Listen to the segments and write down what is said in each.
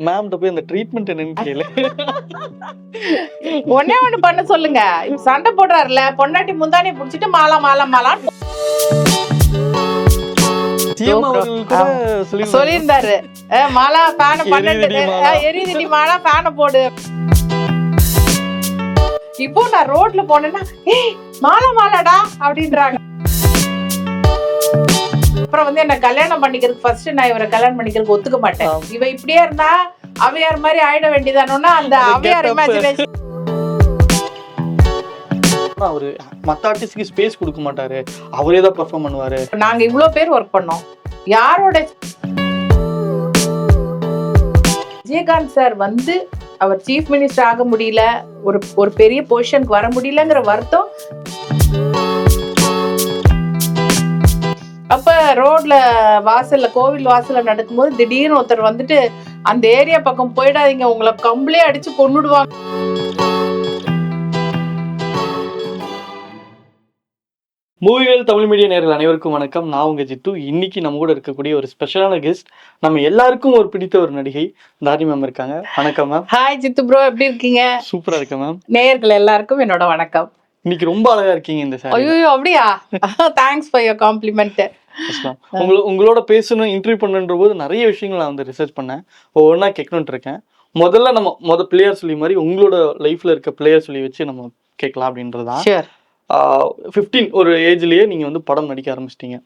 Ma'am போய் அந்த treatment என்னன்னு கேளு. ஒண்ணே ஒண்ணு பண்ண சொல்லுங்க. சண்டை போடுறாருல பொண்டாட்டி முந்தானி புடிச்சிட்டு மாலா மாலா மாலா சொல்லியிருந்தாரு. மாலா ஃபேன. அஹ் எரியுதுடி மாலா. ஃபேன போடு. இப்போ நான் ரோட்ல போனேன்னா ஏய் மாலா மாலாடா அப்படின்றாங்க. அப்புறம் வந்து என்ன கல்யாணம் பண்ணிக்கிறதுக்கு ஃபர்ஸ்ட் நான் இவரை கல்யாணம் பண்ணிக்கிறதுக்கு ஒத்துக்க மாட்டேன். இவ இப்படியே இருந்தா அவையார் மாதிரி ஆயிட வேண்டியதானோன்னா அந்த அந்த அவையார். இமேஜினேஷன் அவரு மத்த ஆர்டிஸ்ட்க்கு ஸ்பேஸ் கொடுக்க மாட்டாரு. அவரே தான் பெர்ஃபார்ம் பண்ணுவாரு. நாங்க இவ்ளோ பேர் ஒர்க் பண்ணோம். யாரோட விஜயகாந்த் சார் வந்து அவர் சீஃப் மினிஸ்டர் ஆக முடியல. ஒரு ஒரு பெரிய பொசிஷனுக்கு வர முடியலங்கிற வருத்தம் ரோட்ல வாசல்ல கோவில் வாசல்ல நடக்கும்போது திடீர்னு ஒருத்தர் வந்துட்டு அந்த ஏரியா பக்கம் போயிடாதீங்க உங்களை கம்பளே அடிச்சு கொன்னுடுவாங்க. மூவிகள் தமிழ் மீடியா நேர்கள் அனைவருக்கும் வணக்கம். நான் உங்க ஜித்து இன்னைக்கு நம்ம கூட இருக்கக்கூடிய ஒரு ஸ்பெஷலான கெஸ்ட் நம்ம எல்லாருக்கும் ஒரு பிடித்த ஒரு நடிகை தாரி மேம் இருக்காங்க. வணக்கம் மேம் ஹாய் சித்து ப்ரோ எப்படி இருக்கீங்க? சூப்பரா இருக்கேன் மேம் நேயர்கள் எல்லாருக்கும் என்னோட வணக்கம். இன்னைக்கு ரொம்ப அழகா இருக்கீங்க இந்த சாரி ஐயோ அப்படியா? தேங்க்ஸ் ஃபார் யோர் காம்ப்ளிமெண்ட் உங்கள உங்களோட பேசணும் இன்டர்வியூ பண்ணுன்ற போது நிறைய விஷயங்கள் நான் வந்து ரிசர்ச் பண்ணேன். ஒவ்வொன்றா கேட்கணுன்ட்டு இருக்கேன். முதல்ல நம்ம முத பிளேயர் சொல்லி மாதிரி உங்களோட லைஃப்ல இருக்க பிளேயர் சொல்லி வச்சு நம்ம கேட்கலாம் அப்படின்றதான் ஷூர் ஃபிஃப்டீன் ஒரு ஏஜ்லயே நீங்க வந்து படம் நடிக்க ஆரம்பிச்சிட்டீங்க.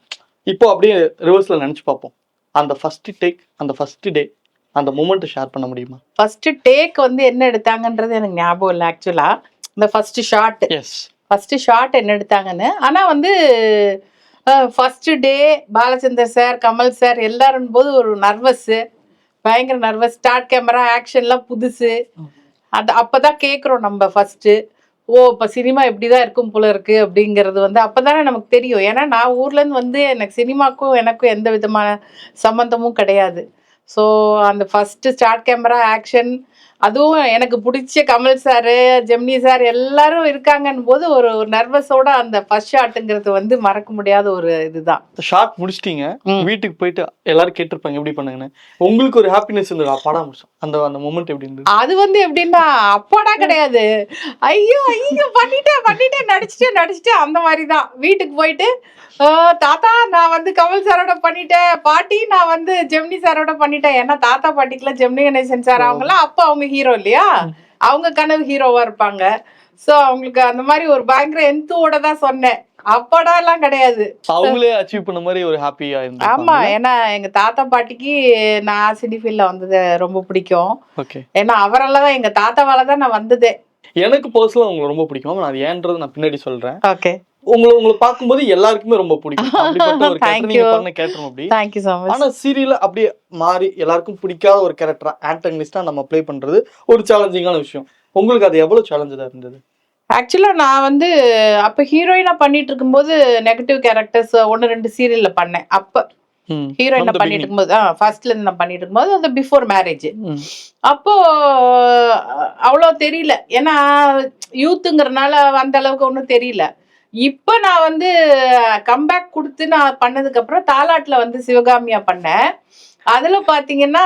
இப்போ அப்படியே ரிவர்ஸ்ல நினைச்சு பார்ப்போம். அந்த ஃபர்ஸ்ட் டேக் அந்த ஃபர்ஸ்ட் டே அந்த மூமெண்ட்டை ஷேர் பண்ண முடியுமா? ஃபர்ஸ்ட் டேக் வந்து என்ன எடுத்தாங்கன்றது எனக்கு ஞாபகம் இல்லை ஆக்சுவலா இந்த ஃபர்ஸ்ட் ஷாட் ஃபர்ஸ்ட் ஷாட் என்ன எடுத்தாங்கன்னு. ஆனா வந்து first day Balachander sir Kamal sir எல்லாரும் போது ஒரு நர்வஸ் பயங்கர நர்வஸ் ஸ்டார்ட் கேமரா ஆக்ஷன்லாம் புதுசு. அது அப்பதான் கேட்குறோம் நம்ம ஃபர்ஸ்ட் ஓ இப்போ சினிமா இப்படி தான் இருக்கும் போல இருக்கு அப்படிங்கிறது வந்து அப்பதானே நமக்கு தெரியும். ஏன்னா நான் ஊர்ல இருந்து வந்து எனக்கு சினிமாக்கும் எனக்கும் எந்த விதமான சம்மந்தமும் கிடையாது. ஸோ அந்த ஃபர்ஸ்ட் ஸ்டார்ட் கேமரா ஆக்ஷன் அதுவும் எனக்கு பிடிச்ச கமல் சார் ஜெமினி சார் எல்லாரும் இருக்காங்கன்னு போது ஒரு ஒரு நர்வஸோட அந்த ஃபர்ஸ்ட் ஷாட்டுங்கிறது வந்து மறக்க முடியாத ஒரு இதுதான். ஷார்ட் முடிச்சிட்டீங்க. வீட்டுக்கு போயிட்டு எல்லாரும் கேட்டிருப்பாங்க எப்படி பண்ணுங்கன்னு. உங்களுக்கு ஒரு ஹாப்பினஸ் இருந்தது? அப்பாடா முடிச்சோம். அந்த அந்த மூமெண்ட் எப்படி இருந்தது? அது வந்து எப்படின்னா அப்பாடா கிடையாது. ஐயோ ஐயோ பண்ணிட்டேன் பண்ணிட்டேன் நடிச்சிட்டேன் நடிச்சிட்டேன் அந்த மாதிரி தான் வீட்டுக்கு போயிட்டு "ஆ, தாத்தா நான் வந்து கமல் சாரோட பண்ணிட்டேன். பாட்டி நான் வந்து ஜெமினி சாரோட பண்ணிட்டேன். ஏன்னா தாத்தா பாட்டிக்குலாம் ஜெமினி கணேசன் சார். அவங்கலாம் அப்போ அவங்க ஹீரோ இல்லையா? அவங்க கனவு ஹீரோவா இருப்பாங்க. ஸோ அவங்களுக்கு அந்த மாதிரி ஒரு பயங்கர எந்தோட தான் சொன்னேன். அப்பாடா எல்லாம் கிடையாது. அவங்களே அச்சீவ் பண்ண மாதிரி ஒரு ஹாப்பியா ஆமா இருந்தது ஏன்னா எங்க தாத்தா பாட்டிக்கு நான் சினி ஃபீல்ட்ல வந்தது ரொம்ப பிடிக்கும். ஓகே ஏன்னா அவரால தான் எங்க தாத்தாவால தான் நான் வந்ததே. எனக்கு பர்சனலா உங்களை ரொம்ப பிடிக்கும். நான் அது ஏன்றது நான் பின்னாடி சொல்றேன். ஓகே உங்களை உங்களை பார்க்கும்போது எல்லாருக்குமே ரொம்ப பிடிக்கும். அப்படிப்பட்ட ஒரு கேரக்டர் அப்படி. தேங்க்யூ ஸோ மச் சீரியல்ல அப்படியே மாறி எல்லாருக்கும் பிடிக்காத ஒரு கேரக்டரா ஆண்டகனிஸ்டா நம்ம ப்ளே பண்றது ஒரு சேலஞ்சிங்கான விஷயம். உங்களுக்கு அது எவ்வளவு சேலஞ்சதா இருந்தது? ஆக்சுவலா நான் வந்து அப்ப ஹீரோயினா பண்ணிட்டு இருக்கும்போது நெகட்டிவ் கேரக்டர்ஸ் ஒன்னு ரெண்டு சீரியல்ல பண்ணேன். அப்ப. ஹீரோயினா பண்ணிட்டு இருக்கும்போது ஃபர்ஸ்ட்ல இருந்து நான் பண்ணிட்டு இருக்கும்போது அது பிஃபோர் மேரேஜ். அப்போ அவ்வளோ தெரியல. ஏன்னா யூத்துங்கிறனால அந்த அளவுக்கு ஒன்றும் தெரியல. இப்போ நான் வந்து கம்பேக் கொடுத்து நான் பண்ணதுக்கப்புறம் தாலாட்டில் வந்து சிவகாமியா பண்ணேன். அதில் பார்த்தீங்கன்னா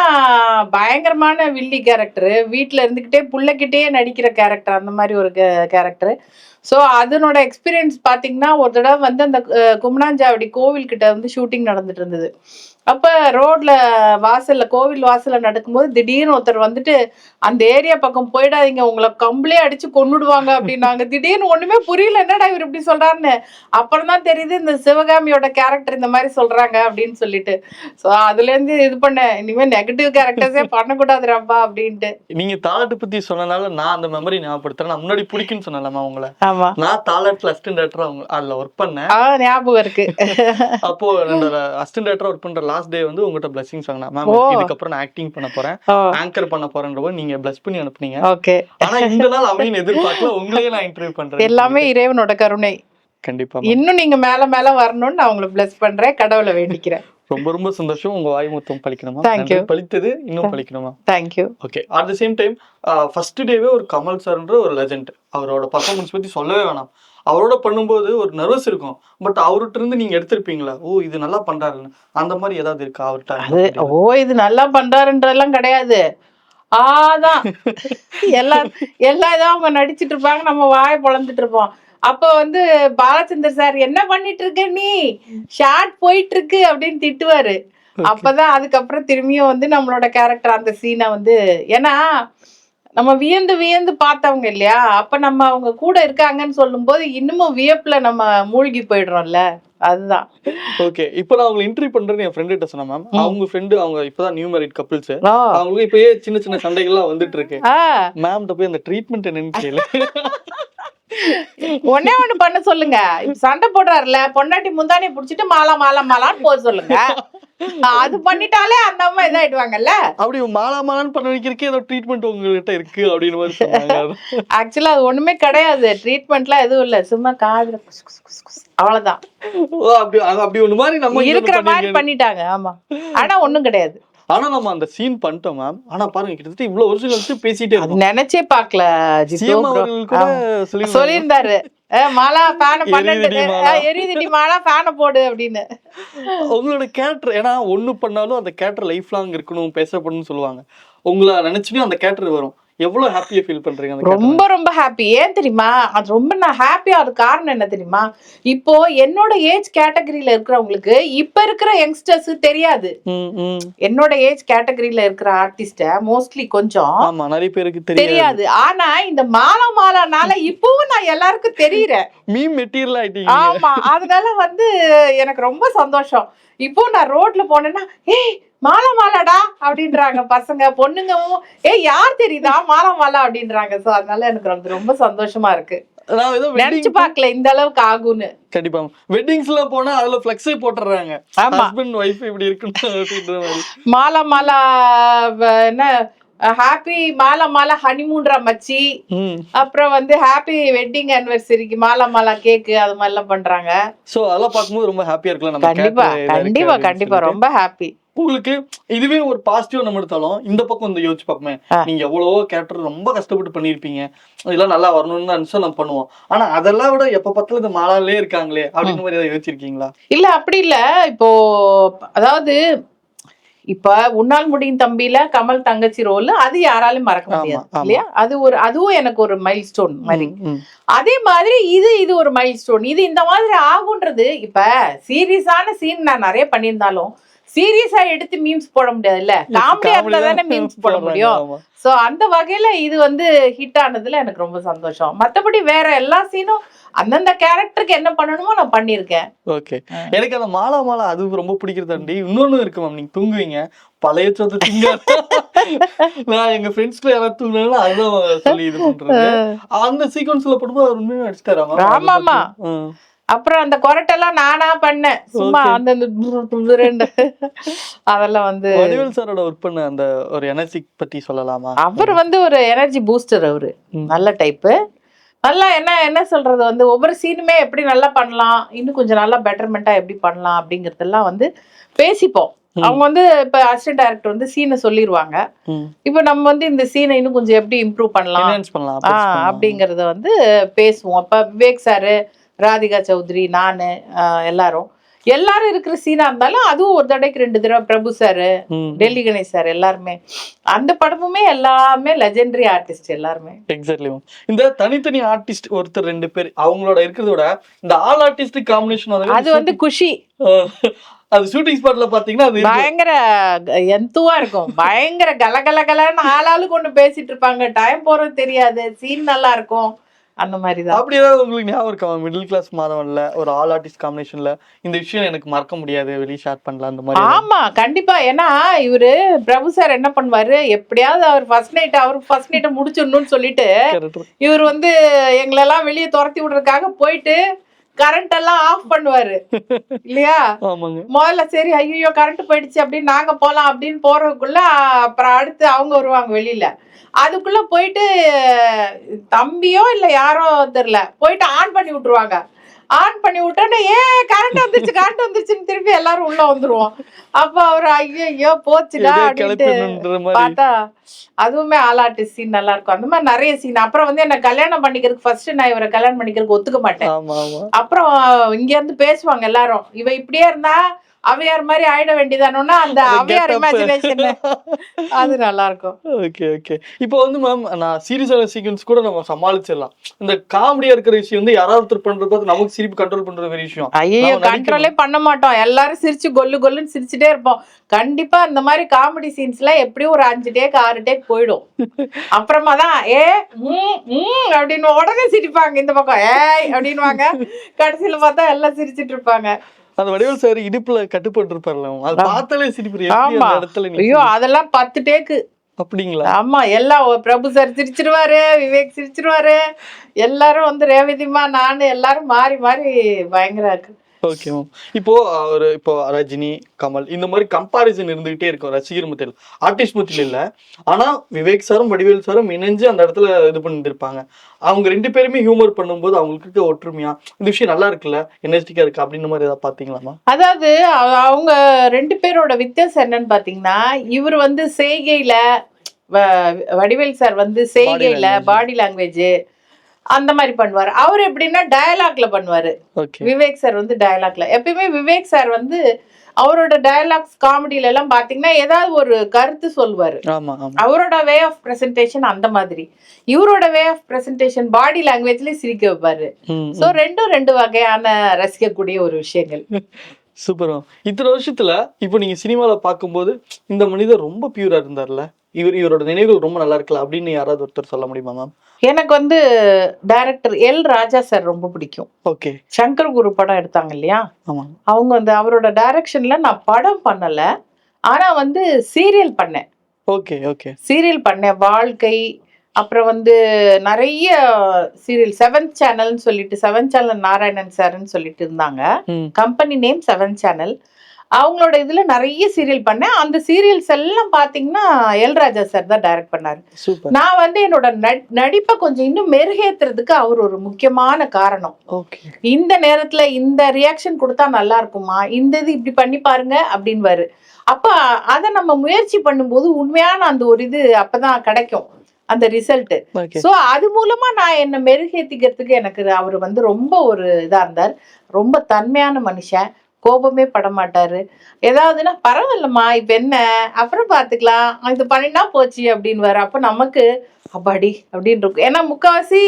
பயங்கரமான வில்லி கேரக்டரு வீட்டில் இருந்துக்கிட்டே புள்ளைகிட்டே நடிக்கிற கேரக்டர் அந்த மாதிரி ஒரு கேரக்டரு ஸோ அதனோட எக்ஸ்பீரியன்ஸ் பார்த்தீங்கன்னா ஒரு தடவை வந்து அந்த அஹ், குமணாஞ்சாவடி கோவில்கிட்ட வந்து ஷூட்டிங் நடந்துட்டு இருந்தது. அப்ப ரோட்ல வாசல்ல கோவில் வாசல்ல நடக்கும்போது திடீர்னு ஒருத்தர் வந்துட்டு அந்த ஏரியா பக்கம் போயிடாதீங்க உங்களை கம்பளே அடிச்சு கொன்னுடுவாங்க அப்படின்னாங்க. திடீர்னு ஒண்ணுமே புரியல என்னடா இவர் இப்படி சொல்றாருன்னு? அப்புறம் தான் தெரியுது இந்த சிவகாமியோட கேரக்டர் இந்த மாதிரி சொல்றாங்க அப்படின்னு சொல்லிட்டு. ஸோ அதுல இருந்து இது பண்ணேன் இனிமே நெகட்டிவ் கேரக்டர்ஸே பண்ணக்கூடாதுராப்பா அப்படின்ட்டு. நீங்க தாலாட்டு பத்தி சொன்னனால நான் அந்த மெமரி ஞாபகப்படுத்துறேன். நான் முன்னாடி பிடிக்கும்னு சொன்னேன்லமா உங்களை. ஆமா. நான் தாலாட்டுல அசிஸ்டன்ட் டேரக்டரா அவங்க அதுல ஒர்க் பண்ணேன். ஞாபகம் இருக்கு. அப்போ அசிஸ்டன்ட் டேரக்டரா ஒர்க் பண்ற லாஸ்ட் டே வந்து உங்ககிட்ட பிளஸிங்ஸ் வாங்கினா மேம். இதுக்கப்புறம் நான் ஆக்டிங் பண்ண போறேன். ஆங்கர் பண்ண போறேன்ற போது நீங்க பிளஸ் பண்ணி அனுப்புனீங்க. ஓகே. ஆனா இந்த நாள் அப்படின்னு எதிர்பார்க்கல உங்களையே நான் இன்டர்வியூ பண்றேன். எல்லாமே இறைவனோட கருணை. கண்டிப்பா இன்னும் நீங்க மேல மேல வரணும்னு நான் உங்களை பிளஸ் பண்றேன் கடவுளை வேண்டிக்கிறேன். ரொம்ப ரொம்ப சந்தோஷம். உங்க வாய் மொத்தம் பழிக்கணுமா you. பழித்தது இன்னும் பழிக்கணுமா thank you okay at the same time first டேவே ஒரு கமல் சார்ன்ற ஒரு லெஜெண்ட் அவரோட பர்ஃபார்மன்ஸ் பத்தி சொல்லவே வேணாம். அவரோட பண்ணும்போது ஒரு நர்வஸ் இருக்கும். பட் அவர்கிட்ட இருந்து நீங்க எடுத்திருப்பீங்களா? ஓ இது நல்லா பண்றாருன்னு. அந்த மாதிரி ஏதாவது இருக்கா? அது அவர்கிட்ட ஓ இது நல்லா பண்றாருன்றதெல்லாம் கிடையாது. ஆதான். எல்லா எல்லா இதாக அவங்க நடிச்சிட்டு இருப்பாங்க. நம்ம வாயை பொழந்துட்டு இருப்போம். அப்ப வந்து பாலச்சந்தர் சார் என்ன பண்ணிட்டு இருக்க நீ? ஷார்ட் போயிட்டு இருக்கு அப்படின்னு திட்டுவாரு. அப்பதான் அதுக்கப்புறம் திரும்பியும் வந்து நம்மளோட கேரக்டர் அந்த சீனை வந்து ஏன்னா நம்ம வியந்து வியந்து பார்த்தவங்க இல்லையா? அப்ப நம்ம அவங்க கூட இருக்காங்கன்னு சொல்லும்போது இன்னமும் வியப்புல நம்ம மூழ்கி போயிடுறோம்ல. அதுதான். ஓகே இப்போ நான் உங்களை இன்டர்வியூ பண்றேன்னு என் ஃப்ரெண்ட் கிட்ட சொன்னேன் மேம் அவங்க ஃப்ரெண்டு அவங்க இப்பதான் நியூ மேரிட் கப்பிள்ஸ். அவங்களுக்கு இப்பயே சின்ன சின்ன சண்டைகள்லாம் வந்துட்டு இருக்கு. மேம்கிட்ட போய் அந்த ட்ரீட்மெண்ட் என்னன்னு கேளு. ஒண்ணே ஒண்ணு பண்ண சொல்லுங்க. சண்டை போடுறாருல பொண்டாட்டி முந்தானி புடிச்சிட்டு மாலா மாலா மாலான்னு போக சொல்லுங்க. அது பண்ணிட்டாலே அந்த அம்மா இதாயிடுவாங்கல்ல? அப்படி மாலா மாலான்னு பண்ண வைக்கிறதுக்கே ஏதோ ட்ரீட்மெண்ட் உங்ககிட்ட இருக்கு அப்படின்னு மாதிரி சொன்னாங்க. ஆக்சுவலா அது ஒண்ணுமே கிடையாது. ட்ரீட்மெண்ட்லாம் எதுவும் இல்ல. சும்மா காதுல. அவ்வளவுதான். ஓ, அப்படி அது அப்படி ஒண்ணு மாதிரி நம்ம இருக்கிற மாதிரி. பண்ணிட்டாங்க. ஆமா. ஆனா ஒண்ணும் கிடையாது. ஆனா நம்ம அந்த சீன் பண்ணிட்டோம் மேம் ஆனா பாருங்க கிட்டத்தட்ட இவ்வளவு வருஷம் கழிச்சு பேசிட்டே நினைச்சே பாக்கல சொல்லியிருந்தாரு. "ஏய், மாலா ஃபேனை எரியுதுடி மாலா." ஃபேனை போடு அப்படின்னு. உங்களோட கேரக்டர் ஏன்னா ஒண்ணு பண்ணாலும் அந்த கேரக்டர் லைஃப் லாங் இருக்கணும் பேசப்படணும்னு சொல்லுவாங்க. உங்களை நினைச்சுமே அந்த கேரக்டர் வரும். எவ்வளவு ஹாப்பியா ஃபீல் character? ரொம்ப ரொம்ப ஹாப்பி ஏன் தெரியுமா? அது ரொம்ப நான் ஹாப்பியா அது காரணம் என்ன தெரியுமா? இப்போ என்னோட ஏஜ் கேட்டகரியில இருக்கிறவங்களுக்கு இப்ப இருக்கிற யங்ஸ்டர்ஸ் தெரியாது. ம், ம். என்னோட ஏஜ் கேட்டகரியில இருக்கிற ஆர்டிஸ்ட மோஸ்ட்லி கொஞ்சம் ஆமா நிறைய பேருக்கு தெரியாது. தெரியாது. ஆனா இந்த மாலா மாலானால இப்பவும் நான் எல்லாருக்கும் தெரியுறேன் மீம் மெட்டீரியல் ஆயிட்டீங்க. ஆமா அதனால வந்து எனக்கு ரொம்ப சந்தோஷம். இப்போ நான் ரோட்ல போனேன்னா ஏய் மாலா மாலாடா அப்படின்றாங்க பசங்க பொண்ணுங்கவும் ஏய் யார் தெரியுதா மாலா மாலா அப்படின்றாங்க. சோ அதனால எனக்கு ரொம்ப ரொம்ப சந்தோஷமா இருக்கு. நினைச்சு பார்க்கல இந்த அளவுக்கு ஆகும்னு. கண்டிப்பா. வெட்டிங்ஸ்ல போனா அதுல ஃபிளெக்ஸே போட்டுறாங்க. ஹஸ்பண்ட் ஒய்ஃப் இப்படி மாதிரி. மாலா மாலா என்ன ஹாப்பி மாலா மாலா ஹனிமூன்ரா மச்சி. அப்புறம் வந்து ஹாப்பி வெட்டிங் அனிவர்சரிக்கு மாலா மாலா கேக்கு அது மாதிரிலாம் பண்றாங்க. சோ அதெல்லாம் பார்க்கும்போது ரொம்ப ஹாப்பியா இருக்கலாம் கண்டிப்பா கண்டிப்பா கண்டிப்பா. ரொம்ப ஹாப்பி உங்களுக்கு இதுவே ஒரு பாசிட்டிவ் நம்ம எடுத்தாலும் இந்த பக்கம் வந்து யோசிச்சு பார்ப்போமே. நீங்க எவ்வளவோ கேரக்டர் ரொம்ப கஷ்டப்பட்டு பண்ணிருப்பீங்க இதெல்லாம் நல்லா வரணும்னு நினைச்சா நம்ம பண்ணுவோம். ஆனா அதெல்லாம் விட எப்ப பார்த்தாலும் இந்த மாலாலே இருக்காங்களே அப்படின்னு மாதிரி ஏதாவது யோசிச்சிருக்கீங்களா? இல்ல அப்படி இல்ல. இப்போ அதாவது இப்ப உன்னால் முடியும் தம்பியில கமல் தங்கச்சி ரோல் அது யாராலும் மறக்க முடியாது. இல்லையா? அது ஒரு அதுவும் எனக்கு ஒரு மைல் ஸ்டோன் மாதிரி. அதே மாதிரி இது இது ஒரு மைல் ஸ்டோன் இது இந்த மாதிரி ஆகுன்றது இப்ப சீரியஸான சீன் நான் நிறைய பண்ணியிருந்தாலும் சீரியஸா எடுத்து மீம்ஸ் போட முடியாதுல்ல? காமெடியா இருந்தா தானே மீம்ஸ் போட முடியும். சோ அந்த வகையில இது வந்து ஹிட் ஆனதுல எனக்கு ரொம்ப சந்தோஷம். மத்தபடி வேற எல்லா சீனும் அந்தந்த கேரக்டருக்கு என்ன பண்ணணுமோ நான் பண்ணியிருக்கேன். ஓகே எனக்கு அந்த மாலா மாலா அது ரொம்ப பிடிக்கிறதாண்டி இன்னொன்னு இருக்கு மேம் நீங்க தூங்குவீங்க. பழைய சொத்து திங்க. நான் எங்க ஃப்ரெண்ட்ஸ்ல யாராவது தூங்கினா அதுதான் சொல்லி இது பண்றது. அந்த சீக்வன்ஸ்ல போடும்போது அவர் உண்மையா நடிச்சிட்டாரா ma'am? ஆமா, ஆமா. அப்புறம் அந்த கொரட்டெல்லாம் நானா பண்ணேன் சும்மா. அந்த அதெல்லாம் வந்து வடிவேல் சாரோட ஒர்க் பண்ண அந்த ஒரு எனர்ஜி பத்தி சொல்லலாமா அவர் வந்து ஒரு எனர்ஜி பூஸ்டர் அவரு. நல்ல டைப்பு நல்லா என்ன என்ன சொல்றது வந்து ஒவ்வொரு சீனுமே எப்படி நல்லா பண்ணலாம் இன்னும் கொஞ்சம் நல்லா பெட்டர்மெண்டா எப்படி பண்ணலாம் அப்படிங்கறதெல்லாம் வந்து பேசிப்போம். அவங்க வந்து இப்ப அசிஸ்டன்ட் டைரக்டர் வந்து சீனை சொல்லிடுவாங்க. இப்போ நம்ம வந்து இந்த சீனை இன்னும் கொஞ்சம் எப்படி இம்ப்ரூவ் பண்ணலாம். அப்படிங்கறத வந்து பேசுவோம் அப்ப விவேக் சாரு ராதிகா சௌத்ரி நானு எல்லாரும். எல்லாரும் இருக்கிற சீனா இருந்தாலும் அதுவும் ஒரு தடவைக்கு ரெண்டு தடவை பிரபு சாரு. டெல்லி கணேஷ் சார் எல்லாருமே. அந்த படமுமே எல்லாமே லெஜெண்டரி ஆர்டிஸ்ட் எல்லாருமே. எக்ஸாக்ட்லி இந்த தனித்தனி ஆர்டிஸ்ட் ஒருத்தர் ரெண்டு பேர் அவங்களோட இருக்கிறத விட இந்த ஆல் ஆர்டிஸ்ட் காம்பினேஷன் அது வந்து குஷி. அது ஷூட்டிங் ஸ்பாட்ல பாத்தீங்கன்னா அது. பயங்கர எந்துவா இருக்கும். பயங்கர கலகலகலன்னு ஆளாளுக்கு ஒண்ணு பேசிட்டு இருப்பாங்க. டைம் போறது தெரியாது. சீன் நல்லா இருக்கும். அந்த மாதிரிதான். அப்படி ஏதாவது உங்களுக்கு ஞாபகம் இருக்கா? மிடில் கிளாஸ் மாதவன்ல ஒரு ஆல் ஆர்டிஸ்ட் காம்பினேஷன்ல இந்த விஷயம் எனக்கு மறக்க முடியாது வெளியே ஷேர் பண்ணலாம் அந்த மாதிரி ஆமா கண்டிப்பா. ஏன்னா இவரு பிரபு சார் என்ன பண்ணுவாரு? எப்படியாவது அவர் ஃபர்ஸ்ட் நைட் அவர் ஃபர்ஸ்ட் நைட்டை முடிச்சிடணும்னு சொல்லிட்டு. இவர் வந்து எங்களெல்லாம் வெளியே துரத்தி விடுறதுக்காக போயிட்டு கரண்ட் எல்லாம் ஆஃப் பண்ணுவாரு. இல்லையா? முதல்ல சரி ஐயோ கரண்ட் போயிடுச்சு அப்படின்னு நாங்க போலாம் அப்படின்னு போறதுக்குள்ள அப்புறம் அடுத்து அவங்க வருவாங்க வெளியில. அதுக்குள்ள போயிட்டு தம்பியோ இல்ல யாரோ தெரியல போயிட்டு ஆன் பண்ணி விட்டுருவாங்க. ஆன் பண்ணி விட்டோன்னே ஏ கரண்ட் வந்துருச்சு கரண்ட் வந்துருச்சுன்னு திருப்பி எல்லாரும் உள்ள வந்துருவோம். அப்ப அவர் ஐயோ போச்சுடா எப்படியோ அப்படின்ட்டு பார்த்தா அதுவுமே ஆலாட்டு சீன் நல்லா இருக்கும். அந்த மாதிரி நிறைய சீன் அப்புறம் வந்து என்ன கல்யாணம் பண்ணிக்கிறதுக்கு ஃபர்ஸ்ட் நான் இவரை கல்யாணம் பண்ணிக்கிறதுக்கு ஒத்துக்க மாட்டேன். அப்புறம் இங்க இருந்து பேசுவாங்க எல்லாரும். இவ இப்படியே இருந்தா அவையார் மாதிரி ஆயிட வேண்டியதானோன்னா அந்த அந்த அவையார். இமேஜினேஷன் அது நல்லா இருக்கும் ஓகே ஓகே. இப்போ வந்து மேம் நான் சீரியஸான சீக்வன்ஸ் கூட நம்ம சமாளிச்சிடலாம். இந்த காமெடியா இருக்கிற விஷயம் வந்து யாராவது ஒருத்தர் பண்றது பார்த்து நமக்கு சிரிப்பு கண்ட்ரோல் பண்ற ஒரு விஷயம். ஐயோ. கண்ட்ரோலே பண்ண மாட்டோம். எல்லாரும் சிரிச்சு கொல்லு கொல்லுன்னு சிரிச்சுட்டே இருப்போம். கண்டிப்பா இந்த மாதிரி காமெடி சீன்ஸ்ல எப்படியும் ஒரு அஞ்சு டேக் ஆறு டேக் போயிடும். அப்புறமா தான் ஏ அப்படின்னு உடனே சிரிப்பாங்க இந்த பக்கம். ஏய் அப்படின்னுவாங்க கடைசியில பார்த்தா எல்லாம் சிரிச்சிட்டு இருப்பாங்க. அந்த வடிவேல் சார் இடுப்புல கட்டுப்பட்டு இருப்பார்ல அது பார்த்தாலே சிரிப்பு ஆமா. இடத்துல ஐயோ அதெல்லாம் பத்து டேக்கு. அப்படிங்களா? ஆமா எல்லாம் பிரபு சார் சிரிச்சிருவாரு விவேக் சிரிச்சிருவாரு. எல்லாரும் வந்து ரேவதிமா நானு எல்லாரும் மாறி மாறி பயங்கர இருக்கு. ஓகே மேம் இப்போ ஒரு இப்போ ரஜினி கமல் இந்த மாதிரி கம்பாரிசன் இருந்துகிட்டே இருக்கும் ரசிகர் மத்தியில் ஆர்டிஸ்ட் மத்தியில் இல்ல ஆனா விவேக் சாரும் வடிவேல் சாரும் இணைஞ்சு அந்த இடத்துல இது பண்ணிட்டு இருப்பாங்க அவங்க ரெண்டு பேருமே ஹியூமர் பண்ணும்போது அவங்களுக்கு ஒற்றுமையா இந்த விஷயம் நல்லா இருக்குல்ல? எனர்ஜிட்டிக்கா இருக்கு? அப்படின்ற மாதிரி ஏதாவது பாத்தீங்களாமா அதாவது அவ- அவங்க ரெண்டு பேரோட வித்தியாசம் என்னன்னு பாத்தீங்கன்னா இவர் வந்து செய்கையில வடிவேல் சார் வந்து செய்கையில. பாடி லாங்குவேஜ் அந்த மாதிரி பண்ணுவாரு. அவர் எப்படின்னா டயலாக்ல பண்ணுவாரு. ஓகே விவேக் சார் வந்து டயலாக்ல எப்பயுமே விவேக் சார் வந்து அவரோட டயலாக்ஸ் காமெடியில எல்லாம் பாத்தீங்கன்னா ஏதாவது ஒரு கருத்து சொல்லுவாரு. அவரோட வே ஆஃப் பிரசன்டேஷன் அந்த மாதிரி. இவரோட வே ஆஃப் பிரசன்டேஷன் பாடி லாங்குவேஜ்லயே சிரிக்க வைப்பாரு. சோ ரெண்டும் ரெண்டு வகையான ரசிக்கக்கூடிய ஒரு விஷயங்கள். சூப்பர் இத்தனை வருஷத்துல இப்போ நீங்க சினிமால பார்க்கும்போது இந்த மனிதர் ரொம்ப பியூரா இருந்தார்ல? இவர் இவரோட நினைவுகள் ரொம்ப நல்லா இருக்குல்ல? அப்படின்னு யாராவது ஒருத்தர் சொல்ல முடியுமா மேம்? எனக்கு வந்து டைரக்டர் எல் ராஜா சார் ரொம்ப பிடிக்கும். ஓகே சங்கர் குரு படம் எடுத்தாங்க இல்லையா? அவங்க வந்து அவரோட டைரக்ஷன்ல நான் படம் பண்ணல. ஆனா வந்து சீரியல் பண்ணேன். ஓகே ஓகே சீரியல் பண்ணேன். வாழ்க்கை அப்புறம் வந்து நிறைய சீரியல் செவன்த் சேனல்னு சொல்லிட்டு செவன் சேனல் நாராயணன் சார்னு சொல்லிட்டு இருந்தாங்க. கம்பெனி நேம் செவன் சேனல் அவங்களோட இதுல நிறைய சீரியல் பண்ணேன். அந்த சீரியல்ஸ் எல்லாம் பாத்தீங்கன்னா எல் ராஜா சார் தான் டைரக்ட் பண்ணாரு. நான் வந்து என்னோட நட்- நடிப்பை கொஞ்சம் இன்னும் மெருகேத்துறதுக்கு அவர் ஒரு முக்கியமான காரணம். இந்த நேரத்துல இந்த ரியாக்ஷன் கொடுத்தா நல்லா இருக்குமா? இந்த இது இப்படி பண்ணி பாருங்க அப்படின்வாரு அப்ப அதை நம்ம முயற்சி பண்ணும்போது உண்மையான அந்த ஒரு இது அப்பதான் கிடைக்கும். அந்த ரிசல்ட் சோ அது மூலமா நான் என்ன மெருகேத்திக்கிறதுக்கு எனக்கு அவர் வந்து ரொம்ப ஒரு இதா இருந்தார். ரொம்ப தன்மையான மனுஷன். கோபமே பட மாட்டாரு ஏதாவதுன்னா பரவாயில்லம்மா இப்ப என்ன? அப்புறம் பாத்துக்கலாம். இது பண்ணினா போச்சு அப்படின்னு அப்ப நமக்கு அப்பாடி அப்படின்னு இருக்கும். ஏன்னா முக்காவாசி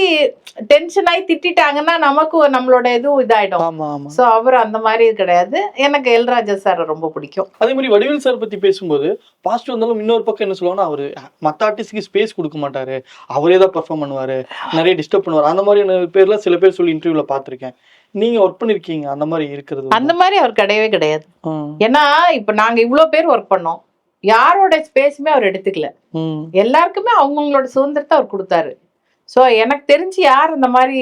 டென்ஷன் ஆகி திட்டிட்டாங்கன்னா நமக்கு நம்மளோட இதுவும் இதாயிடும். சோ அவர் அந்த மாதிரி கிடையாது. எனக்கு எல்ராஜா சார் ரொம்ப பிடிக்கும். அதே மாதிரி வடிவேல் சார் பத்தி பேசும்போது பாசிட்டிவ் வந்தாலும் இன்னொரு பக்கம் என்ன சொல்லுவாங்கன்னா அவரு மத்த ஆர்டிஸ்ட்க்கு ஸ்பேஸ் கொடுக்க மாட்டாரு. அவரே தான் பெர்ஃபார்ம் பண்ணுவாரு. நிறைய டிஸ்டர்ப் பண்ணுவாரு. அந்த மாதிரியான பேர்ல சில பேர் சொல்லி இன்டர்வியூல பாத்திருக்கேன் நீங்க ஒர்க் பண்ணிருக்கீங்க அந்த மாதிரி இருக்கிறது அந்த மாதிரி அவர் கிடையவே கிடையாது. ஏன்னா இப்ப நாங்க இவ்ளோ பேர் ஒர்க் பண்ணோம். யாரோட ஸ்பேஸுமே அவர் எடுத்துக்கல. எல்லாருக்குமே அவங்கவுங்களோட சுதந்திரத்தை அவர் கொடுத்தாரு. ஸோ எனக்கு தெரிஞ்சு யார் அந்த மாதிரி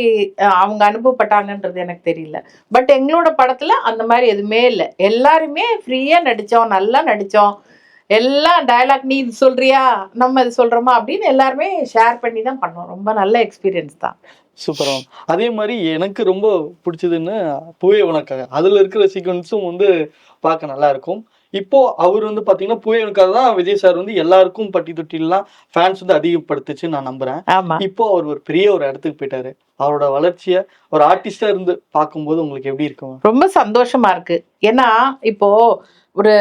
அவங்க அனுபவப்பட்டாங்கன்றது எனக்கு தெரியல. பட் எங்களோட படத்துல அந்த மாதிரி எதுவுமே இல்லை. எல்லாருமே ஃப்ரீயா நடிச்சோம் நல்லா நடிச்சோம். எல்லாம் டயலாக் நீ இது சொல்றியா? நம்ம இது சொல்றோமா? அப்படின்னு எல்லாருமே ஷேர் பண்ணி தான் பண்ணோம். ரொம்ப நல்ல எக்ஸ்பீரியன்ஸ் தான். சூப்பர் அதே மாதிரி எனக்கு ரொம்ப பிடிச்சதுன்னு பூவே உனக்காக. அதுல இருக்கிற சீக்வன்ஸும் வந்து பார்க்க நல்லா இருக்கும். இப்போ அவர் வந்து பாத்தீங்கன்னா பூவே உனக்காக தான் விஜய் சார் வந்து எல்லாருக்கும் பட்டி தொட்டிலாம் ஃபேன்ஸ் வந்து அதிகப்படுத்துச்சு நான் நம்புறேன். இப்போ அவர் ஒரு பெரிய ஒரு இடத்துக்கு போயிட்டாரு. அவரோட வளர்ச்சியை ஒரு ஆர்டிஸ்டா இருந்து பார்க்கும்போது உங்களுக்கு எப்படி இருக்கும்? ரொம்ப சந்தோஷமா இருக்கு. ஏன்னா இப்போ ஒரு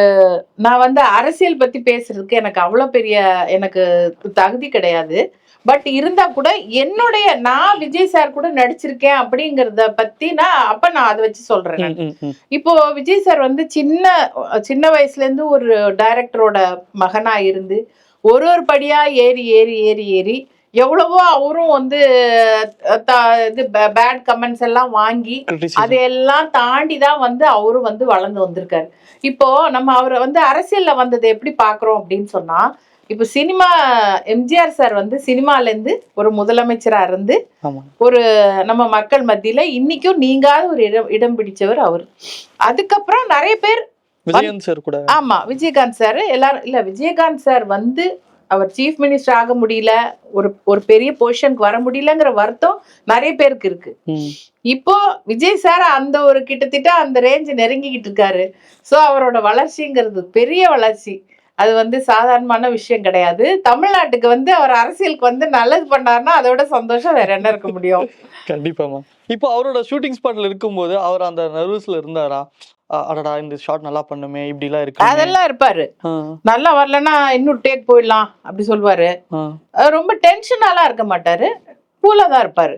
நான் வந்து அரசியல் பத்தி பேசுறதுக்கு எனக்கு அவ்வளவு பெரிய எனக்கு தகுதி கிடையாது. பட் இருந்தா கூட என்னுடைய நான் விஜய் சார் கூட நடிச்சிருக்கேன் அப்படிங்கறத பத்தி நான் அப்ப நான் அதை வச்சு சொல்றேன். இப்போ விஜய் சார் வந்து சின்ன சின்ன வயசுல இருந்து ஒரு டைரக்டரோட மகனா இருந்து ஒரு ஒரு படியா ஏறி ஏறி ஏறி ஏறி எவ்வளவோ அவரும் வந்து இது பேட் கமெண்ட்ஸ் எல்லாம் வாங்கி. அதையெல்லாம் தாண்டி தான் வந்து அவரும் வந்து வளர்ந்து வந்திருக்காரு இப்போ நம்ம அவரை வந்து அரசியல்ல வந்ததை எப்படி பாக்குறோம் அப்படின்னு சொன்னா இப்போ சினிமா எம்ஜிஆர் சார் வந்து சினிமால இருந்து ஒரு முதலமைச்சரா இருந்து ஒரு நம்ம மக்கள் மத்தியில இன்னைக்கும் நீங்காத ஒரு இடம் இடம் பிடிச்சவர் அவர். அதுக்கப்புறம் நிறைய பேர் விஜயன் சார் கூட. ஆமா விஜயகாந்த் சார். எல்லாரும் இல்ல விஜயகாந்த் சார் வந்து அவர் சீஃப் மினிஸ்டர் ஆக முடியல ஒரு ஒரு பெரிய பொசிஷனுக்கு வர முடியலங்கிற வருத்தம் நிறைய பேருக்கு இருக்கு. இப்போ விஜய் சார் அந்த ஒரு கிட்டத்தட்ட அந்த ரேஞ்ச் நெருங்கிக்கிட்டு இருக்காரு. சோ அவரோட வளர்ச்சிங்கிறது பெரிய வளர்ச்சி. அது வந்து சாதாரணமான விஷயம் கிடையாது. தமிழ்நாட்டுக்கு வந்து அவர் அரசியலுக்கு வந்து நல்லது பண்ணாருன்னா அதோட சந்தோஷம் வேற என்ன இருக்க முடியும்? கண்டிப்பாமா இப்போ அவரோட ஷூட்டிங் ஸ்பாட்ல இருக்கும்போது அவர் அந்த நர்வஸ்ல இருந்தாரா? அடடா இந்த ஷாட் நல்லா பண்ணுமே இப்படிலாம் இருக்கு அதெல்லாம் இருப்பாரு. நல்லா வரலன்னா இன்னும் டேக் போயிடலாம் அப்படி சொல்லுவாரு ரொம்ப டென்ஷனாலாம் இருக்க மாட்டாரு. கூலா தான் இருப்பாரு.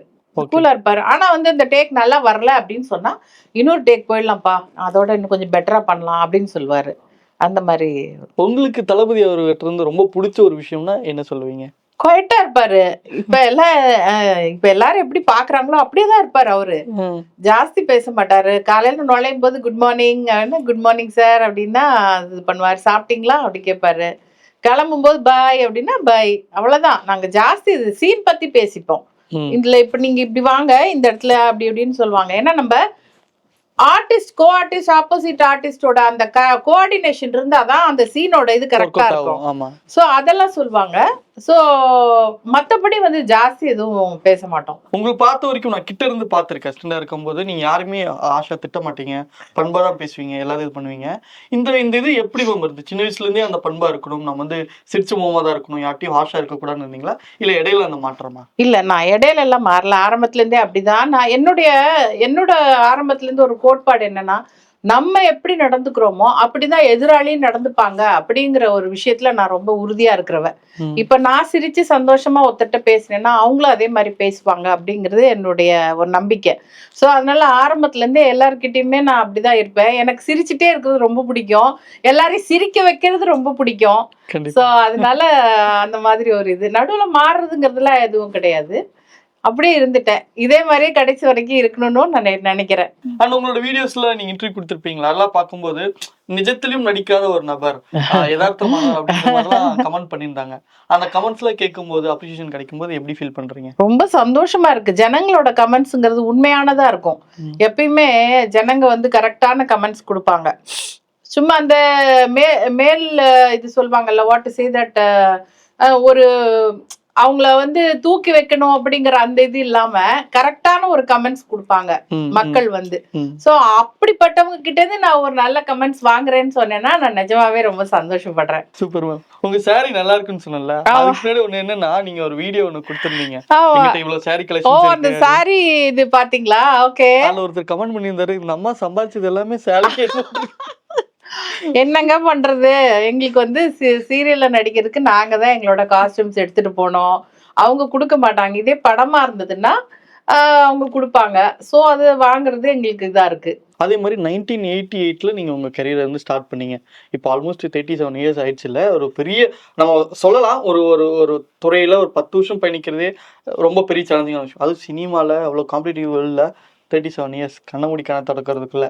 கூலா இருப்பாரு. ஆனா வந்து இந்த டேக் நல்லா வரல அப்படின்னு சொன்னா இன்னொரு டேக் போயிடலாம்ப்பா. அதோட இன்னும் கொஞ்சம் பெட்டரா பண்ணலாம் அப்படின்னு சொல்லுவாரு அந்த மாதிரி. உங்களுக்கு தளபதி அவர்கிட்ட இருந்து ரொம்ப பிடிச்ச ஒரு விஷயம்னா என்ன சொல்லுவீங்க? குவைட்டா இருப்பாரு. இப்ப எல்லாம் இப்ப எல்லாரும் எப்படி பாக்குறாங்களோ அப்படியே தான் இருப்பாரு அவரு. ஜாஸ்தி பேச மாட்டாரு. காலையில நுழையும் போது good morning good morning sir அப்படின்னா இது பண்ணுவாரு. சாப்பிட்டீங்களா? அப்படி கேட்பாரு. கிளம்பும் போது பாய் அப்படின்னா பாய் அவ்வளவுதான். நாங்க ஜாஸ்தி இது சீன் பத்தி பேசிப்போம். இதுல இப்ப நீங்க இப்படி வாங்க இந்த இடத்துல அப்படி இப்படின்னு சொல்லுவாங்க. ஏன்னா நம்ம ஆர்டிஸ்ட் கோ ஆர்டிஸ்ட் ஆப்போசிட் ஆர்டிஸ்டோட அந்த கோஆர்டினேஷன் இருந்தாதான் அந்த சீனோட இது கரெக்டா இருக்கும். சோ அதெல்லாம் சொல்லுவாங்க சோ மத்தபடி வந்து ஜாஸ்தி எதுவும் பேச மாட்டோம். உங்களுக்கு பார்த்த வரைக்கும் நான் கிட்ட இருந்து பார்த்திருக்கேன். ஸ்டண்டா இருக்கும்போது நீங்க யாருமே ஆஷா திட்ட மாட்டீங்க. பண்பா தான் பேசுவீங்க. எல்லாரும் இது பண்ணுவீங்க. இந்த இந்த இது எப்படி மேம் வருது? சின்ன வயசுல இருந்தே அந்த பண்பா இருக்கணும். நம்ம வந்து சிரிச்ச முகமா தான் இருக்கணும். யார்ட்டையும் ஆஷா இருக்கக்கூடாதுன்னு இருந்தீங்களா? இல்ல இடையில அந்த மாற்றமா? இல்ல நான் இடையில எல்லாம் மாறல. ஆரம்பத்துல இருந்தே அப்படிதான். நான் என்னுடைய என்னோட ஆரம்பத்துல இருந்து ஒரு கோட்பாடு என்னன்னா நம்ம எப்படி நடந்துக்கிறோமோ அப்படிதான் எதிராளியும் நடந்துப்பாங்க அப்படிங்கிற ஒரு விஷயத்துல நான் ரொம்ப உறுதியா இருக்கிறவ. இப்ப நான் சிரிச்சு சந்தோஷமா ஒருத்தட்ட பேசினேன்னா அவங்களும் அதே மாதிரி பேசுவாங்க அப்படிங்கிறது என்னுடைய ஒரு நம்பிக்கை. சோ அதனால ஆரம்பத்துல இருந்தே எல்லார்கிட்டயுமே நான் அப்படிதான் இருப்பேன். எனக்கு சிரிச்சுட்டே இருக்கிறது ரொம்ப பிடிக்கும். எல்லாரையும் சிரிக்க வைக்கிறது ரொம்ப பிடிக்கும். சோ அதனால அந்த மாதிரி ஒரு இது. நடுவுல மாறுறதுங்கிறதுலாம் எதுவும் கிடையாது. அப்படியே இருந்துட்டேன். இதே மாதிரியே கடைசி வரைக்கும் இருக்கணும்னு நான் நினைக்கிறேன். அண்ட் உங்களோட வீடியோஸ்ல நீங்க இன்டர்வியூ கொடுத்திருப்பீங்களா? அதெல்லாம் பார்க்கும்போது நிஜத்திலும் நடிக்காத ஒரு நபர். யதார்த்தமான கமெண்ட் பண்ணியிருந்தாங்க. அந்த கமெண்ட்ஸ்ல கேட்கும்போது அப்ரிசியேஷன் கிடைக்கும்போது எப்படி ஃபீல் பண்றீங்க? ரொம்ப சந்தோஷமா இருக்கு. ஜனங்களோட கமெண்ட்ஸ்ங்கிறது உண்மையானதா இருக்கும். எப்பயுமே ஜனங்க வந்து கரெக்டான கமெண்ட்ஸ் கொடுப்பாங்க. சும்மா அந்த மே மேல் இது சொல்லுவாங்கல்ல வாட் சே தட் ஒரு அவங்கள வந்து தூக்கி வைக்கணும் அப்படிங்கிற அந்த இது இல்லாம கரெக்டான ஒரு கமெண்ட்ஸ் கொடுப்பாங்க மக்கள் வந்து. சோ அப்படிப்பட்டவங்க கிட்ட இருந்து நான் ஒரு நல்ல கமெண்ட்ஸ் வாங்குறேன்னு சொன்னேன்னா நான் நிஜமாவே ரொம்ப சந்தோஷப்படுறேன். சூப்பர் மேம் உங்க saree நல்லா இருக்குன்னு சொன்னல முன்னாடி ஒண்ணு என்னன்னா நீங்க ஒரு வீடியோ ஒண்ணு கொடுத்திருந்தீங்க. இவ்வளவு saree ஓ கலெக்ஷன்ஸ் அந்த சாரி இது பாத்தீங்களா? ஓகே அதுல ஒருத்தர் கமெண்ட் பண்ணியிருந்தாரு இந்த அம்மா சம்பாதிச்சது எல்லாமே சேலைக்கே என்னங்க பண்றது? எங்களுக்கு வந்து சீரியல்ல நடிக்கிறதுக்கு நாங்க தான் எங்களோட காஸ்டியூம்ஸ் எடுத்துட்டு போனோம். அவங்க கொடுக்க மாட்டாங்க. இதே படமா இருந்ததுன்னா ஆஹ் அவங்க கொடுப்பாங்க. சோ அது வாங்குறது எங்களுக்கு இதா இருக்கு. அதே மாதிரி நைன்டீன் எயிட்டி எயிட்ல நீங்கள் உங்க கரியரை வந்து ஸ்டார்ட் பண்ணீங்க. இப்போ ஆல்மோஸ்ட் தேர்ட்டி செவன் இயர்ஸ் ஆயிடுச்சு ஒரு பெரிய நம்ம சொல்லலாம் ஒரு ஒரு ஒரு துறையில ஒரு பத்து வருஷம் பயணிக்கிறதே ரொம்ப பெரிய சேலஞ்சிங்கான விஷயம். அது சினிமால அவ்வளோ காம்படிட்டிவ் வேர்ல்ட்ல தேர்ட்டி செவன் இயர்ஸ் கண்ண மூடி கண்ண திறக்கிறதுக்குள்ள.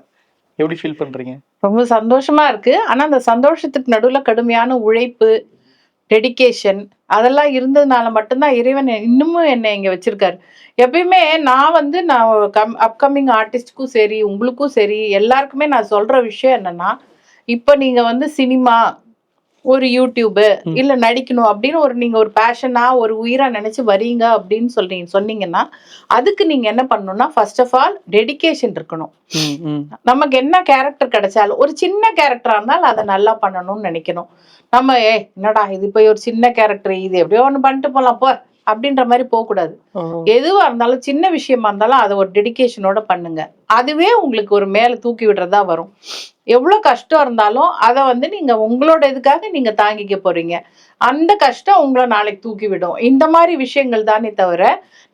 எப்படி ஃபீல் பண்றீங்க? ரொம்ப சந்தோஷமா இருக்கு. ஆனா அந்த சந்தோஷத்துக்கு நடுவுல கடுமையான உழைப்பு டெடிகேஷன் அதெல்லாம் இருந்ததுனால மட்டும்தான் இறைவன் இன்னமும் என்னை இங்கே வச்சிருக்காரு. எப்பயுமே நான் வந்து நான் கம் அப்கமிங் ஆர்டிஸ்டுக்கும் சரி உங்களுக்கும் சரி எல்லாருக்குமே நான் சொல்கிற விஷயம் என்னென்னா இப்போ நீங்கள் வந்து சினிமா ஒரு யூடியூபு. இல்ல நடிக்கணும் அப்படின்னு ஒரு நீங்க ஒரு பேஷனா ஒரு உயிரா நினைச்சு வரீங்க அப்படின்னு சொல்றீங்க சொன்னீங்கன்னா அதுக்கு நீங்க என்ன பண்ணணும்னா ஃபர்ஸ்ட் ஆஃப் ஆல் டெடிகேஷன் இருக்கணும். நமக்கு என்ன கேரக்டர் கிடைச்சாலும் ஒரு சின்ன கேரக்டரா இருந்தாலும் அதை நல்லா பண்ணணும்னு நினைக்கணும் நம்ம ஏ என்னடா இது போய் ஒரு சின்ன கேரக்டர் இது எப்படியோ ஒன்று பண்ணிட்டு போலாம் போ அப்படின்ற மாதிரி போகக்கூடாது. எதுவா இருந்தாலும் சின்ன விஷயமா இருந்தாலும் அதை ஒரு டெடிகேஷனோட பண்ணுங்க. அதுவே உங்களுக்கு ஒரு மேல தூக்கி விடுறதா வரும். எவ்வளவு கஷ்டம் இருந்தாலும் அதை வந்து நீங்க உங்களோட இதுக்காக நீங்க தாங்கிக்க போறீங்க. அந்த கஷ்டம் உங்களை நாளைக்கு தூக்கி விடும் இந்த மாதிரி விஷயங்கள் தானே தவிர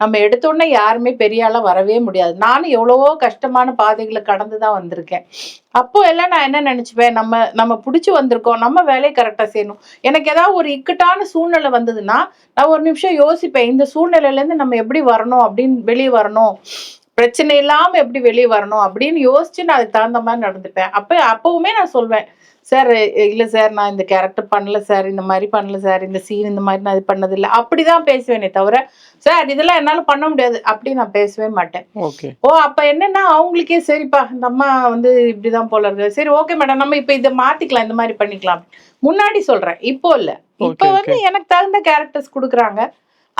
நம்ம எடுத்த உடனே யாருமே பெரிய ஆளா வரவே முடியாது. நானும் எவ்வளவோ கஷ்டமான பாதைகளை கடந்து தான் வந்திருக்கேன். அப்போ எல்லாம் நான் என்ன நினச்சிப்பேன்? நம்ம நம்ம பிடிச்சி வந்திருக்கோம். நம்ம வேலையை கரெக்டா செய்யணும். எனக்கு ஏதாவது ஒரு இக்கட்டான சூழ்நிலை வந்ததுன்னா நான் ஒரு நிமிஷம் யோசிப்பேன். இந்த சூழ்நிலையில இருந்து நம்ம எப்படி வரணும் அப்படின்னு வெளியே வரணும். பிரச்சனை இல்லாம எப்படி வெளியே வரணும் அப்படின்னு யோசிச்சு நான் அதுக்கு தகுந்த மாதிரி நடந்துப்பேன். அப்ப அப்பவுமே நான் சொல்வேன். சார் இல்ல சார் நான் இந்த கேரக்டர் பண்ணல சார் இந்த மாதிரி பண்ணல சார் இந்த சீன் இந்த மாதிரி நான் இது பண்ணதில்லை. அப்படிதான் பேசுவேனே தவிர சார் இதெல்லாம் என்னால பண்ண முடியாது. அப்படி நான் பேசவே மாட்டேன். ஓகே. ஓ அப்ப என்னன்னா அவங்களுக்கே சரிப்பா இந்த அம்மா வந்து இப்படிதான் போல இருக்கு. சரி ஓகே மேடம் நம்ம இப்ப இதை மாத்திக்கலாம் இந்த மாதிரி பண்ணிக்கலாம். முன்னாடி சொல்றேன். இப்போ இல்ல. இப்ப வந்து எனக்கு தகுந்த கேரக்டர்ஸ் கொடுக்குறாங்க.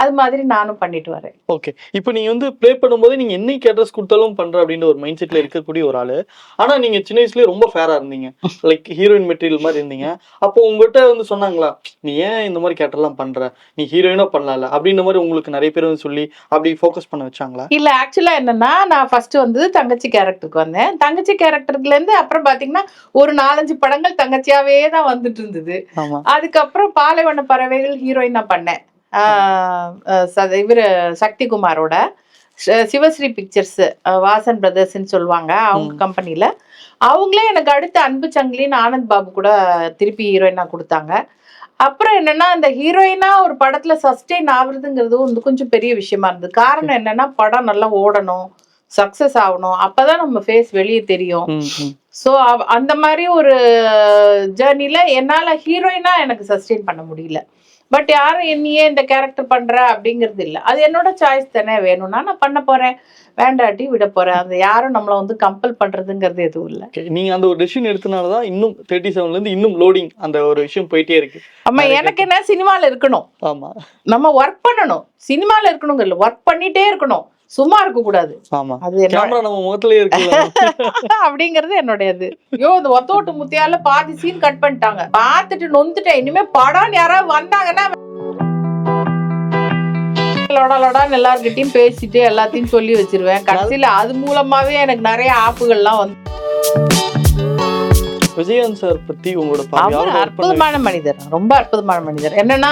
அது மாதிரி நானும் பண்ணிட்டு வரேன். ஓகே இப்போ நீங்க வந்து ப்ளே பண்ணும்போது நீங்க என்னைக்கு அட்ரஸ் கொடுத்தாலும் பண்ற அப்படின்ற ஒரு மைண்ட் செட்ல இருக்கக்கூடிய ஒரு ஆளு. ஆனா நீங்க சின்ன வயசுலயே ரொம்ப ஃபேரா இருந்தீங்க. லைக் ஹீரோயின் மெட்டீரியல் மாதிரி இருந்தீங்க. அப்போ உங்ககிட்ட வந்து சொன்னாங்களா நீ ஏன் இந்த மாதிரி கேட்டெல்லாம் பண்ற? நீ ஹீரோயினா பண்ணலாம்ல? அப்படின்ற மாதிரி உங்களுக்கு நிறைய பேர் வந்து சொல்லி அப்படி ஃபோக்கஸ் பண்ண வச்சாங்களா? இல்ல ஆக்சுவலா என்னன்னா நான் ஃபர்ஸ்ட் வந்து தங்கச்சி கேரக்டருக்கு வந்தேன். தங்கச்சி கேரக்டர்ல இருந்து அப்புறம் பாத்தீங்கன்னா ஒரு நாலஞ்சு படங்கள் தங்கச்சியாவே தான் வந்துட்டு இருந்தது. அதுக்கப்புறம் பாலைவன பறவைகள் ஹீரோயினா பண்ணேன். இவரு சக்திகுமாரோட சிவஸ்ரீ பிக்சர்ஸ் வாசன் பிரதர்ஸ்ன்னு சொல்லுவாங்க அவங்க ம். கம்பெனில அவங்களே எனக்கு அடுத்து அன்பு சங்கிலின்னு ஆனந்த் பாபு கூட திருப்பி ஹீரோயினா கொடுத்தாங்க. அப்புறம் என்னன்னா இந்த ஹீரோயினா ஒரு படத்துல சஸ்டெயின் ஆகுறதுங்கிறது வந்து கொஞ்சம் பெரிய விஷயமா இருந்தது. காரணம் என்னன்னா படம் நல்லா ஓடணும் சக்சஸ் ஆகணும் அப்பதான் நம்ம ஃபேஸ் வெளியே தெரியும். ஸோ அந்த மாதிரி ஒரு ஜேர்னில என்னால ஹீரோயினா எனக்கு சஸ்டெயின் பண்ண முடியல. பட் யாரும் ஏன் இந்த கேரக்டர் பண்ற அப்படிங்கிறது இல்லை. அது என்னோட சாய்ஸ் தானே வேணும்னா நான் பண்ண போறேன். வேண்டாட்டி விட போறேன். அது யாரும் நம்மளை வந்து கம்பல் பண்றதுங்கிறது எதுவும் இல்லை. நீங்க அந்த ஒரு டெசிஷன் எடுத்தனால தான் இன்னும் தேர்ட்டி செவன்ல இருந்து இன்னும் லோடிங் அந்த ஒரு விஷயம் போயிட்டே இருக்கு. ஆமா எனக்கு என்ன சினிமால இருக்கணும்? ஆமா. நம்ம ஒர்க் பண்ணணும். சினிமால இருக்கணுங்கிறது ஒர்க் பண்ணிட்டே இருக்கணும். சும்மா இருக்க கூடாது. அது நம்ம முகத்திலே இருக்கு அப்படிங்கறது என்னுடையது ஐயோ இந்த ஒத்தோட்டு முத்தியால பாதி சீன் கட் பண்ணிட்டாங்க. பார்த்துட்டு நொந்துட்டேன். இனிமே படம் யாராவது வந்தாங்கன்னா லொடா லொடான்னு எல்லார்கிட்டயும் பேசிட்டு எல்லாத்தையும் சொல்லி வச்சிருவேன். கடைசியில அது மூலமாவே எனக்கு நிறைய ஆப்புகள்லாம் வந்து விஜயகாந்த் சார் பத்தி உங்களோட அற்புதமான மனிதர். ரொம்ப அற்புதமான மனிதர். என்னன்னா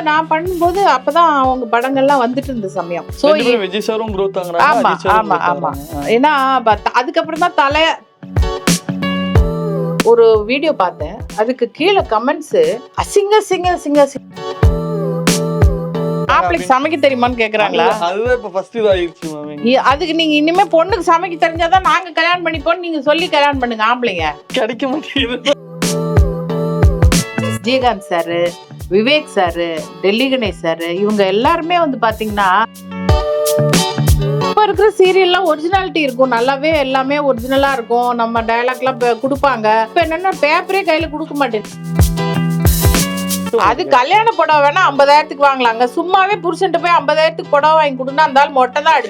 அப்ப நான் பண்ணும்போது அப்பதான் அவங்க படங்கள்லாம் வந்துட்டு இருந்த சமயம். பேரும் விஜய் சாரும் ஆகுறாங்க ஆமா, ஆமா, ஆமா. ஏன்னா அதுக்கப்புறம் தான் தலை ஒரு வீடியோ பார்த்தேன். அதுக்கு கீழே கமெண்ட்ஸ் அசிங்க சிங்க சிங்க ஆப்பிளுக்கு சமைக்க தெரியுமான்னு கேக்குறாங்களா? அதுதான் இப்ப ஃபர்ஸ்ட் இதாயிருச்சு அதுக்கு நீங்க இனிமே பொண்ணுக்கு சமைக்க தெரிஞ்சாதான் நாங்க கல்யாணம் பண்ணிப்போம் நீங்க சொல்லி கல்யாணம் பண்ணுங்க ஆம்பளைங்க. கிடைக்க மாட்டேங்குது. Vijayakanth sir Vivek sir Delhi Ganesh sir இவங்க எல்லாருமே வந்து பார்த்தீங்கன்னா இப்போ இருக்கிற சீரியல்லாம் ஒரிஜினாலிட்டி இருக்கும். நல்லாவே எல்லாமே ஒரிஜினலாக இருக்கும். நம்ம டயலாக்லாம் கொடுப்பாங்க. இப்போ என்னன்னா பேப்பரே கையில் கொடுக்க மாட்டேன். அது கல்யாண புடவை வேணா ஐம்பதாயிரத்துக்கு வாங்கலாங்க. சும்மாவே புருஷன்ட்டு போய் ஐம்பதாயிரத்துக்கு புடவை வாங்கி கொடுன்னா அந்த ஆள் மொட்டை தான் அடி